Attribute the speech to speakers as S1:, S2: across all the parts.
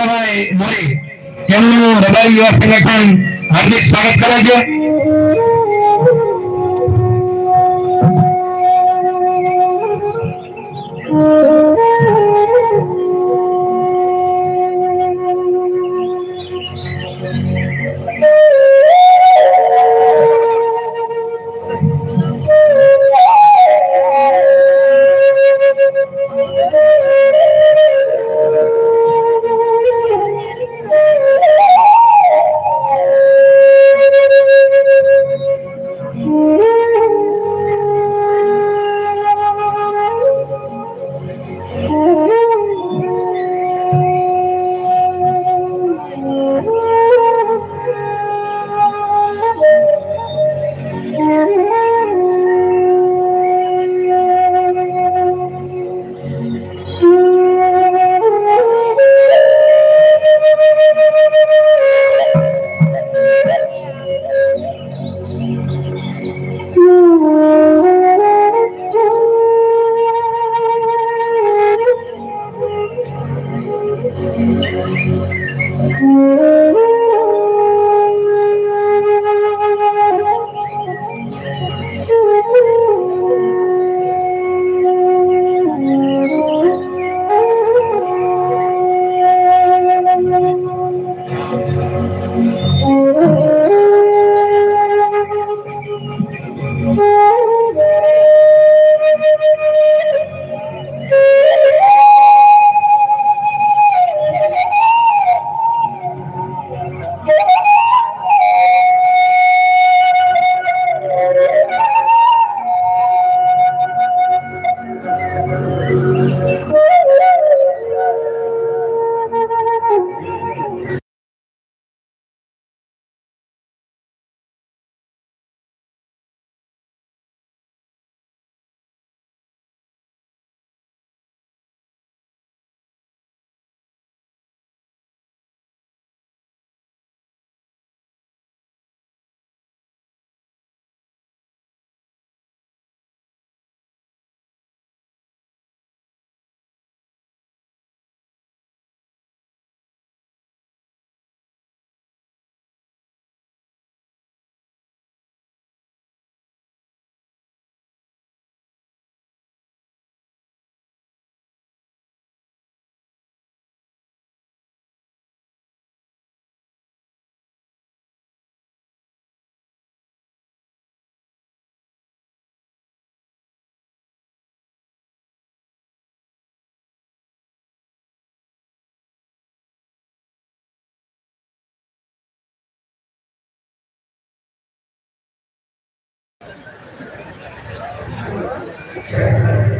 S1: મોરી. તેમનું રબારી યુવા સંગઠન હાર્દિક સ્વાગત કરે છે
S2: Yeah.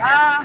S2: Ah,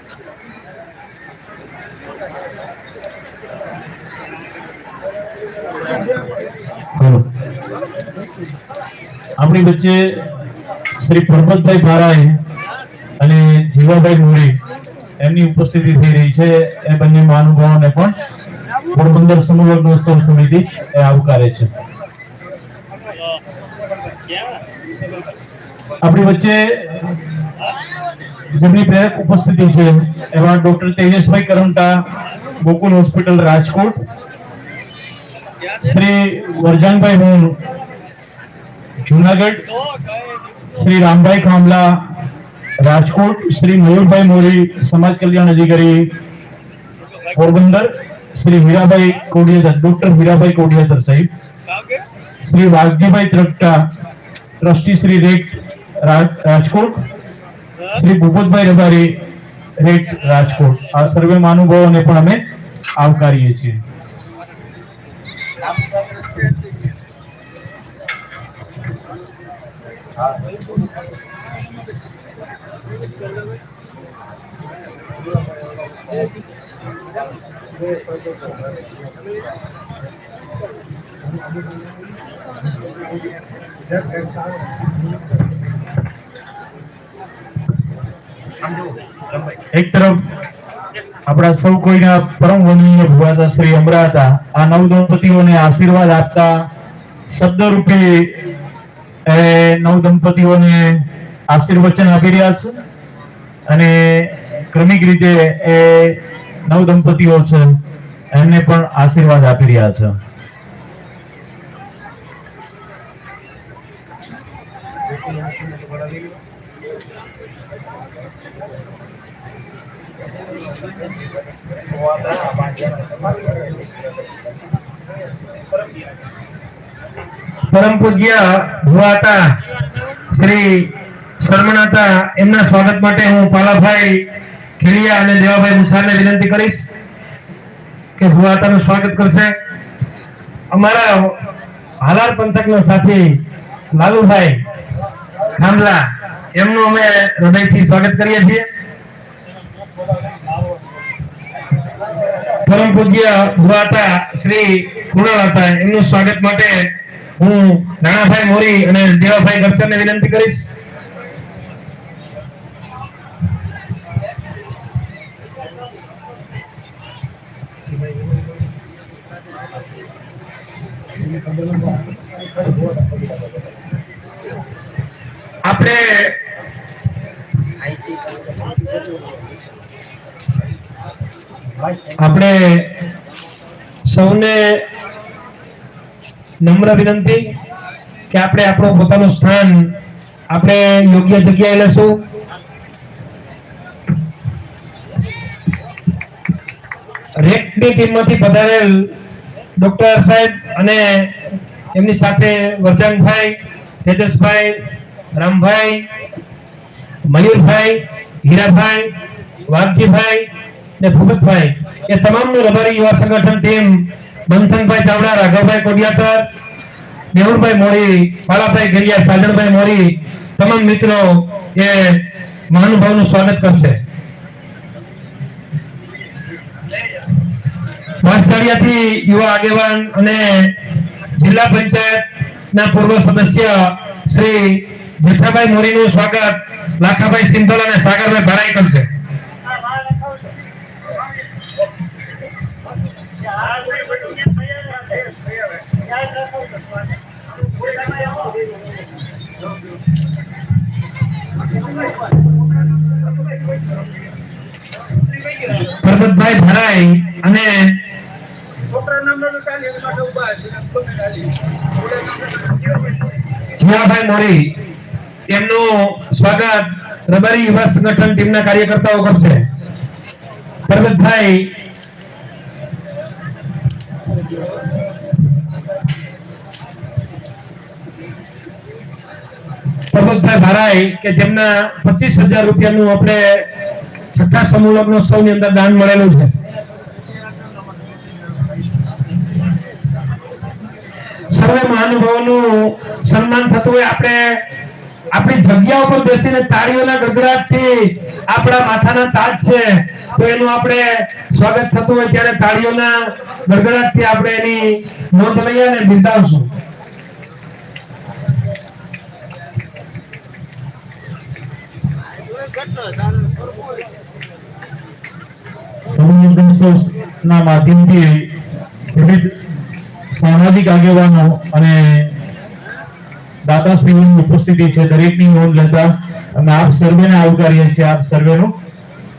S2: આપણી વચ્ચે શ્રી પરમતભાઈ ભારાઈ અને જીવાભાઈ મોરી એમની ઉપસ્થિતિ થઈ રહી છે. એ બંને મહાનુભાવોને પણ પોરબંદર સમૂહ લગ્નોત્સવ સમિતિ એ આવકારે છે. આપણી વચ્ચે જેમની પ્રેરક ઉપસ્થિતિ છે એમાં ડોક્ટર તેજસભાઈ કરમટા, ગોકુલ હોસ્પિટલ રાજકોટ, શ્રી વરજાનભાઈ હું જુનાગઢ, શ્રી રામભાઈ કામલા રાજકોટ, શ્રી મયુરભાઈ મોરી સમાજ કલ્યાણ અધિકારી, પોરબંદર, શ્રી હીરાભાઈ કોડિયાદર ડોક્ટર હીરાભાઈ કોડિયાદર સાહેબ, શ્રી વાઘજીભાઈ ત્રકટા ટ્રસ્ટી શ્રી રેટ રાજ- રાજકોટ, શ્રી ભૂપતભાઈ રબારી, રેટ રાજકોટ. આ સર્વે મહાનુભાવોને પણ અમે આવકારીએ છીએ. એક તરફ આપણા સૌ કોઈના પરમ વંદનીય ભુવાતા શ્રી અમરા હતા આ નવ દંપતીઓને આશીર્વાદ આપતા શબ્દ રૂપે એ નવ દંપતીઓને આશીર્વચન આપી રહ્યા છે અને ક્રમિક રીતે એ નવ દંપતીઓ છે, એમને પણ આશીર્વાદ આપી રહ્યા છે.
S1: પરમ પૂજ્ય ભુવાતા શ્રી શર્મણાતા એમના સ્વાગત માટે હું પાલાભાઈ ખીલિયા અને દેવાભાઈ મુસારને વિનંતી કરીશ કે ભુવાતાનું સ્વાગત કરશે. અમારા હાલાર પંથકના સાથી લાલુભાઈ ખાંભલા, એમનું અમે હૃદયથી સ્વાગત કરીએ છીએ. પરમ પૂજ્ય ભુવાતા શ્રી કુણાલ હતા, એમનું સ્વાગત માટે હું નાણાભાઈ મોરી અને દેવાભાઈ ગરસરને વિનંતી કરીશ. આપણે આપણે સૌને નમ્ર વિનંતી કે આપણે આપણું પોતાનું સ્થાન આપણે યોગ્ય જગ્યાએ લેશું. રેકની ટીમમાંથી પધારેલ ડોક્ટર સાહેબ અને એમની સાથે વરજાનભાઈ, તેજસભાઈ, રામભાઈ, મયુરભાઈ, હીરાભાઈ, વાઘજીભાઈ ને ભૂપતભાઈ. એ તમામનું રબારી યુવા સંગઠન ટીમ મંથનભાઈ ચાવડા, રાઘવભાઈ કોડિયાતર મેહુલભાઈ મોરી પાલાભાઈ ગરિયા સાજણભાઈ મોરી, તમામ મિત્રો એ મહાનુભાવનું સ્વાગત કરશે. વાંસળિયાથી યુવા આગેવાન અને જિલ્લા પંચાયતના પૂર્વ સદસ્ય શ્રી જેઠાભાઈ મોરીનું સ્વાગત લાખાભાઈ સિંધલ અને સાગરભાઈ ભરાઈ કરશે. પરબતભાઈ ભરાઈ અને જીવાભાઈ મોરી તેમનું સ્વાગત રબારી યુવા સંગઠન ટીમના કાર્યકર્તાઓ કરશે. પરબતભાઈ પરબતભાઈ ભારાઈ કે જેમના પચીસ હજાર રૂપિયાનું આપણે છઠ્ઠા સમૂહ લગ્નોત્સવની અંદર દાન મળેલું છે. સર્વે મહાનુભાવોનું સન્માન થતું હોય, આપણે આપણી જગ્યા ઉપર બેસીને તાળીઓના ગડગડાટથી આપણા માથાના તાજ છે, તો એનું આપણે સ્વાગત થતું હોય ત્યારે તાળીઓના ગડગડાટથી આપણે એની નોંધ લઈએ અને બિરદાવશું.
S2: સંબંધના માધ્યમથી વિવિધ સામાજિક આગેવાનો અને દાતાશ્રીઓની ઉપસ્થિતિ છે. દરેકની નોંધ લેતા અને આપ સર્વેને આવકારીએ છીએ. આપ સર્વેનું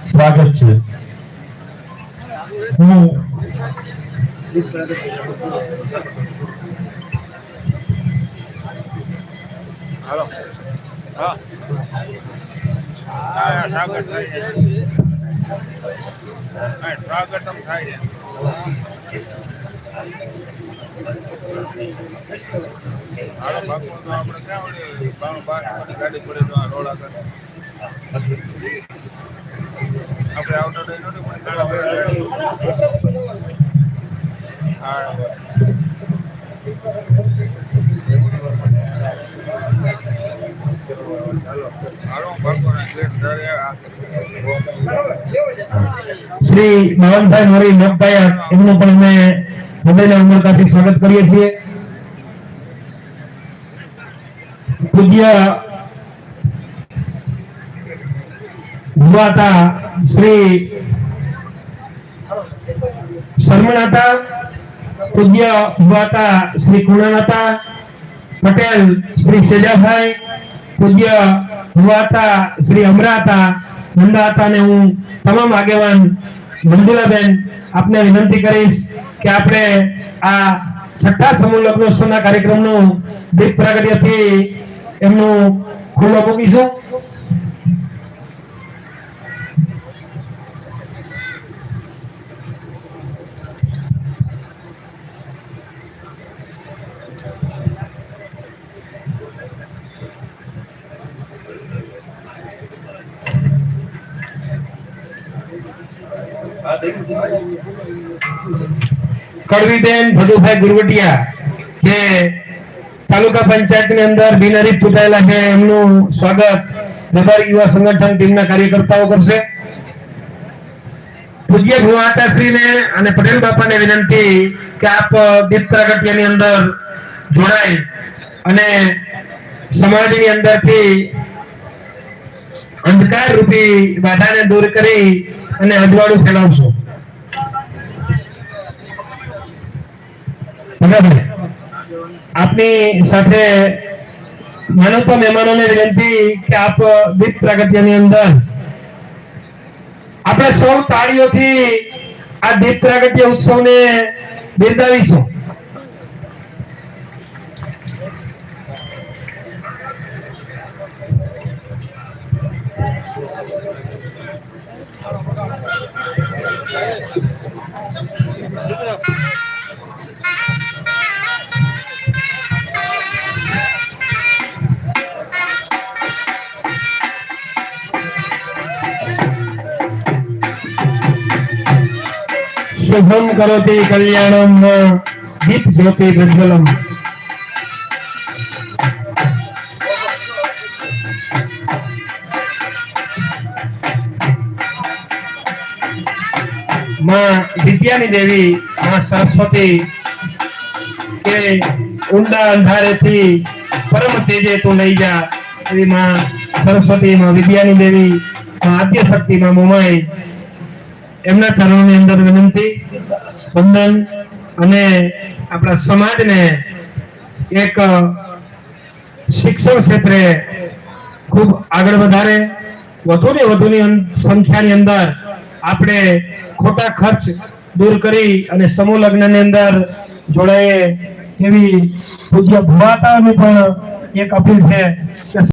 S2: સ્વાગત છે. હું
S3: હા. હા સ્વાગતમ થાય છે. હાલો, બાપુ, તો આપણે ક્યાં ઓલી બાણું ગાડી પડે તો રોડ આગળ. આપણે આવતો તો નથી, પણ હા.
S1: શ્રી બાવનભાઈ મોરી લોકભાઈ એમનું પણ અમે હૃદયના ઉમળકાથી સ્વાગત કરીએ છીએ. પૂજ્ય ભુવાતા શ્રી શર્મણાતા પૂજ્ય ભુવાતા શ્રી કુણાનાતા પટેલ શ્રી સેજાભાઈ પૂજ્ય હુવાતા શ્રી અમરાતા નંદાતા ને હું તમામ આગેવાન મંજુલાબેન આપને વિનંતી કરીશ કે આપણે આ છઠ્ઠા સમૂહ લગ્નોત્સવના કાર્યક્રમનું દીપ પ્રાગટ્યથી એમનું ખુલ્લો મૂકીશું. કડવીબેન ભદુભાઈ ગુરવટિયા, જે તાલુકા પંચાયતની અંદર બિનહરીફ ચૂંટાયેલા છે, એમનું સ્વાગત રબારી યુવા સંગઠન ટીમના કાર્યકર્તાઓ કરશે. પૂજ્ય ભુવાતાશ્રીને અને પટેલ બાપાને વિનંતી કે આપ દીપ પ્રાગટ્યની અંદર જોડાય અને સમાજની અંદરથી અંધકાર રૂપી બાધાને દૂર કરી અને અજવાળું ફેલાવશો. આપની સાથે માનવતા મહેમાનોને વિનંતી કે આપ દીપ પ્રાગત્યની અંદર આપણે સૌ તાળીઓથી આ દીપ પ્રાગત્ય ઉત્સવને બિરદાવીશું. શુભમ કરોતિ કલ્યાણમ દીપ જ્યોતિ પ્રજ્વલમમાં વિદ્યાની દેવી, માં સરસ્વતી, કે ઊંડા અંધારેથી પરમ તેજે તું લઈ જા. એવી માં સરસ્વતી, માં વિદ્યાની દેવી, માં આદ્ય શક્તિ માં મોમાઈ એમના ચરણોની અંદર વિનંતી, વંદન અને આપણા સમાજને એક શિક્ષણ ક્ષેત્રે ખૂબ આગળ વધારે વધુ ને વધુની સંખ્યાની અંદર આપણે ખોટા ખર્ચ દૂર કરી અને સમૂહ લગ્નની અંદર જોડાઈએ એવી પૂજ્ય ભવાતાની પણ એક અપીલ છે